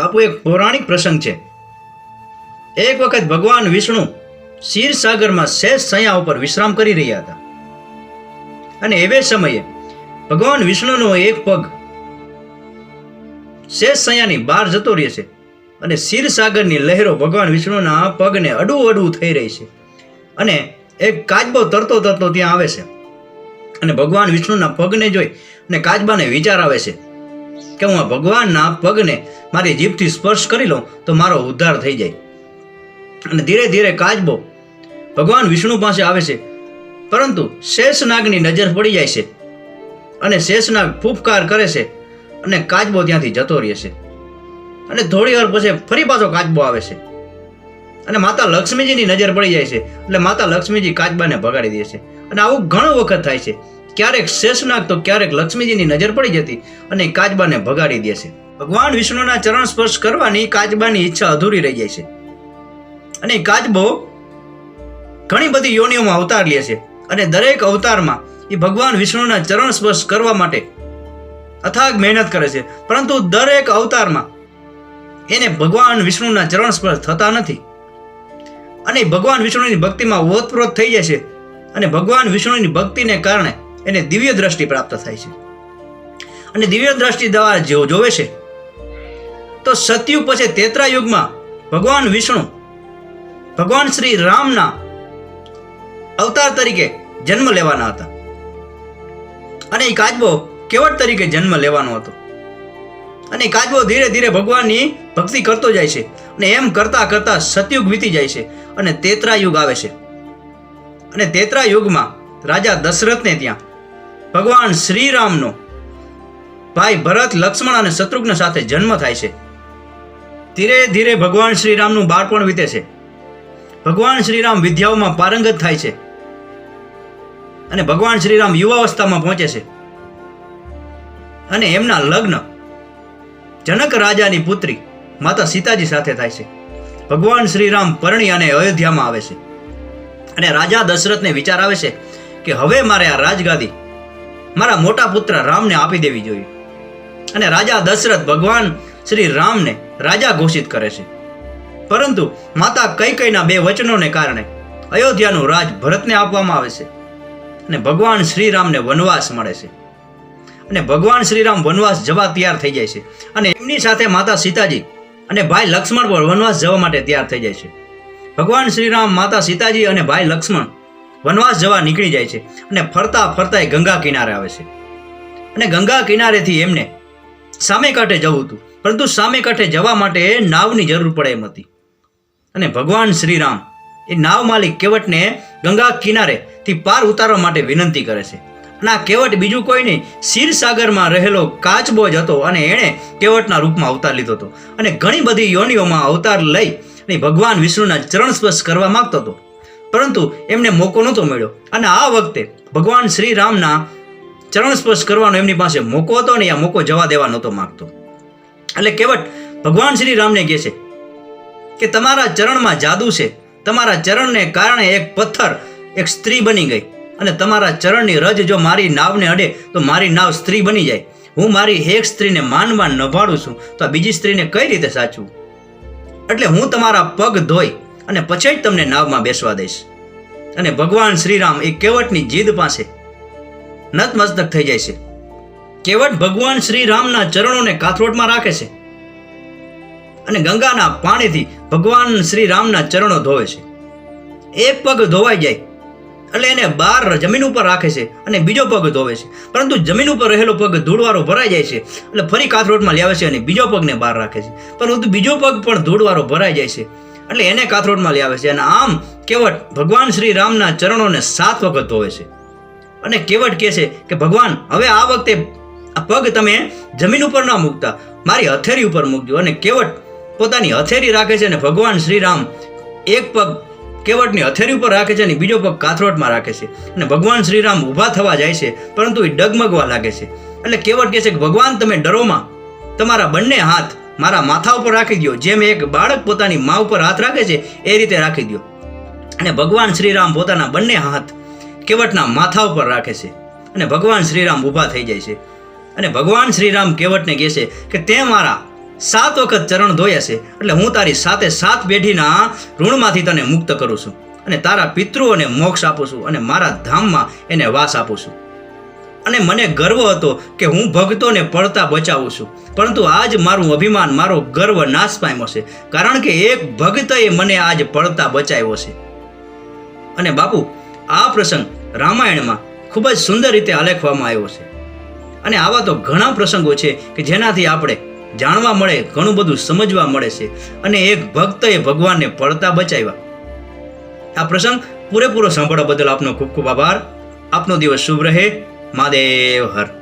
બાપુ, એક પૌરાણિક પ્રસંગ છે. એક વખત ભગવાન વિષ્ણુ ક્ષીરસાગરમાં શેષ સયા ઉપર વિશ્રામ કરી રહ્યા હતા. અને એવે સમયે ભગવાન વિષ્ણુનો એક પગ શેષ સયાની બહાર જતો રહે છે અને ક્ષીરસાગરની લહેરો ભગવાન વિષ્ણુના પગને અડું અડું થઈ રહી છે અને એક કાચબો તરતો તરતો ત્યાં આવે છે. અને ભગવાન વિષ્ણુના પગને જોઈ અને કાચબાને વિચાર આવે છે કે હું ભગવાનના પગને મારી જીભથી સ્પર્શ કરી લઉં, તો મારો ઉદ્ધાર થઈ જાય. અને ધીરે ધીરે કાચબો ભગવાન વિષ્ણુ પાસે આવે છે. પરંતુ શેષનાગની નજર પડી જાય છે અને શેષનાગ ફૂફકાર કરે છે અને કાચબો ત્યાંથી જતો રહે છે. અને થોડી વાર પછી ફરી પાછો કાચબો આવે છે. અને માતા લક્ષ્મીજીની નજર પડી જાય છે. એટલે માતા લક્ષ્મીજી કાચબાને ભગાડી દે છે. અને આવું ઘણો વખત થાય છે. ક્યારેક શેષનાગ તો ક્યારેક લક્ષ્મીજીની નજર પડી જતી અને કાચબાને ભગાડી દે છે. ભગવાન વિષ્ણુના ચરણ સ્પર્શ કરવાની કાચબાની ઈચ્છા અધૂરી રહી જાય છે. અને કાચબો ઘણી બધી યોનિઓમાં અવતાર લે છે અને દરેક અવતારમાં એ ભગવાન વિષ્ણુના ચરણ સ્પર્શ કરવા માટે અથાગ મહેનત કરે છે. પરંતુ દરેક અવતારમાં એને ભગવાન વિષ્ણુના ચરણ સ્પર્શ થતા નથી. અને ભગવાન વિષ્ણુની ભક્તિમાં ઓતપ્રોત થઈ જાય છે. અને ભગવાન વિષ્ણુની ભક્તિને કારણે એને દિવ્ય દ્રષ્ટિ પ્રાપ્ત થાય છે. અને દિવ્ય દ્રષ્ટિ દ્વારા જેઓ જોવે છે, તો સતયુગ પછી તેત્રા યુગમાં ભગવાન વિષ્ણુ, ભગવાન શ્રી રામના અવતાર તરીકે જન્મ લેવાના હતા. અને એ કાચબો કેવટ તરીકે જન્મ લેવાનો હતો. અને એ કાચબો ધીરે ધીરે ભગવાનની ભક્તિ કરતો જાય છે અને એમ કરતા કરતા સતયુગ વીતી જાય છે અને તેત્રા યુગ આવે છે. અને તેત્રા યુગમાં રાજા દશરથને ત્યાં ભગવાન શ્રીરામનો. ભાઈ, ભરત, લક્ષ્મણ અને શત્રુઘ્ન સાથે જન્મ થાય છે. ધીરે ધીરે ભગવાન શ્રીરામનું બાળપણ વીતે છે. ભગવાન શ્રીરામ વિદ્યાઓમાં પારંગત થાય છે અને ભગવાન શ્રીરામ યુવાવસ્થામાં પહોંચે છે. અને એમના લગ્ન જનક રાજાની પુત્રી માતા સીતાજી સાથે થાય છે. ભગવાન શ્રીરામ પરણી અને અયોધ્યામાં આવે છે. અને રાજા દશરથને વિચાર આવે છે કે હવે મારે આ રાજગાદી મારા મોટા પુત્ર રામને આપી દેવી જોઈએ. અને રાજા દશરથ ભગવાન શ્રી રામને રાજા ઘોષિત કરે છે. પરંતુ માતા કઈ કઈના બે વચનોને કારણે અયોધ્યાનું રાજ ભરતને આપવામાં આવે છે અને ભગવાન શ્રીરામને વનવાસ મળે છે. અને ભગવાન શ્રીરામ વનવાસ જવા તૈયાર થઈ જાય છે અને એમની સાથે માતા સીતાજી અને ભાઈ લક્ષ્મણ પણ વનવાસ જવા માટે તૈયાર થઈ જાય છે. ભગવાન શ્રીરામ, માતા સીતાજી અને ભાઈ લક્ષ્મણ વનવાસ જવા નીકળી જાય છે અને ફરતા ફરતા એ ગંગા કિનારે આવે છે. અને ગંગા કિનારેથી એમને સામે કાંઠે જવું હતું. પરંતુ સામે કાંઠે જવા માટે નાવની જરૂર પડે એમ હતી. અને ભગવાન શ્રીરામ એ નાવ માલિક કેવટને ગંગા કિનારેથી પાર ઉતારવા માટે વિનંતી કરે છે. અને આ કેવટ બીજું કોઈ નહીં, ક્ષીરસાગરમાં રહેલો કાચબો જ હતો અને એણે કેવટના રૂપમાં અવતાર લીધો હતો. અને ઘણી બધી યોનિઓમાં અવતાર લઈ અને ભગવાન વિષ્ણુના ચરણ સ્પર્શ કરવા માગતો હતો. પરંતુ એમને મોકો નહોતો મળ્યો. અને આ વખતે ભગવાન શ્રી રામના ચરણ સ્પર્શ કરવાનો એમની પાસે મોકો હતો ને આ મોકો જવા દેવા નહોતો માગતો. એટલે કેવટ ભગવાન શ્રી રામને કહે છે કે તમારા ચરણમાં જાદુ છે. તમારા ચરણને કારણે એક પથ્થર, એક સ્ત્રી બની ગઈ. અને તમારા ચરણની રજ જો મારી નાવને અડે, તો મારી નાવ સ્ત્રી બની જાય. હું મારી એક સ્ત્રીને માનમાં માન નભાડું છું, તો આ બીજી સ્ત્રીને કઈ રીતે સાચવું? એટલે હું તમારા પગ ધોઈ અને પછી જ તમને નાવમાં બેસવા દઈશ. અને ભગવાન શ્રીરામ એ કેવટની જીદ પાસે નતમસ્તક થઈ જાય છે. કેવટ ભગવાન શ્રીરામના ચરણોને કાથરોટમાં રાખે છે. અને ગંગાના પાણીથી ભગવાન શ્રી રામના ચરણો ધોવે છે. એક પગ ધોવાઈ જાય, એટલે એને બહાર જમીન ઉપર રાખે છે અને બીજો પગ ધોવે છે. પરંતુ જમીન ઉપર રહેલો પગ ધૂળવાળો ભરાઈ જાય છે, એટલે ફરી કાથરોટમાં લાવે છે અને બીજો પગને બહાર રાખે છે. પરંતુ બીજો પગ પણ ધૂળવાળો ભરાઈ જાય છે. એટલે એને કાથરોટમાં આવે છે. અને આમ કેવટ ભગવાન શ્રી રામના ચરણોને સાત વખત ધોવે છે. અને કેવટ કહે છે કે, ભગવાન, હવે આ વખતે આ પગ તમે જમીન ઉપર ના મૂકતા. મારી હથેરી ઉપર મૂકજો. અને કેવટ પોતાની હથેરી રાખે છે અને ભગવાન શ્રીરામ એક પગ કેવટની હથેરી ઉપર રાખે છે અને બીજો પગ કાથરોટમાં રાખે છે. અને ભગવાન શ્રીરામ ઊભા થવા જાય છે, પરંતુ એ ડગમગવા લાગે છે. એટલે કેવટ કહે છે કે, ભગવાન, તમે ડરોમાં. તમારા બંને હાથ મારા માથા ઉપર રાખી દો જેમ એક બાળક પોતાની મા ઉપર હાથ રાખે છે, એ રીતે રાખી દો અને ભગવાન શ્રીરામ પોતાના બંને હાથ કેવટના માથા ઉપર રાખે છે. અને ભગવાન શ્રીરામ ઊભા થઈ જાય છે. અને ભગવાન શ્રીરામ કેવટને કહે છે કે તે મારા સાત વખત ચરણ ધોયા છે, એટલે હું તારી સાથે સાત પેઢીના ઋણમાંથી તને મુક્ત કરું છું. અને તારા પિતૃઓને મોક્ષ આપું છું અને મારા ધામમાં એને વાસ આપું છું. અને મને ગર્વ હતો કે હું ભક્તોને પડતા બચાવું છું. પરંતુ આજ મારું અભિમાન, મારો ગર્વ નાશ પામ્યો છે. કારણ કે એક ભક્તએ મને આજ પડતા બચાવ્યો છે. અને બાપુ, આ પ્રસંગ રામાયણમાં ખૂબ જ સુંદર રીતે આલેખવામાં આવ્યો છે. અને આવા તો ઘણા પ્રસંગો છે કે જેનાથી આપણે જાણવા મળે, ઘણું બધું સમજવા મળે છે અને એક ભક્તએ ભગવાનને પડતા બચાવ્યા. આ પ્રસંગ પૂરેપૂરો સાંભળવા બદલ આપનો ખૂબ ખૂબ આભાર. આપનો દિવસ શુભ રહે. મહાદેવ હર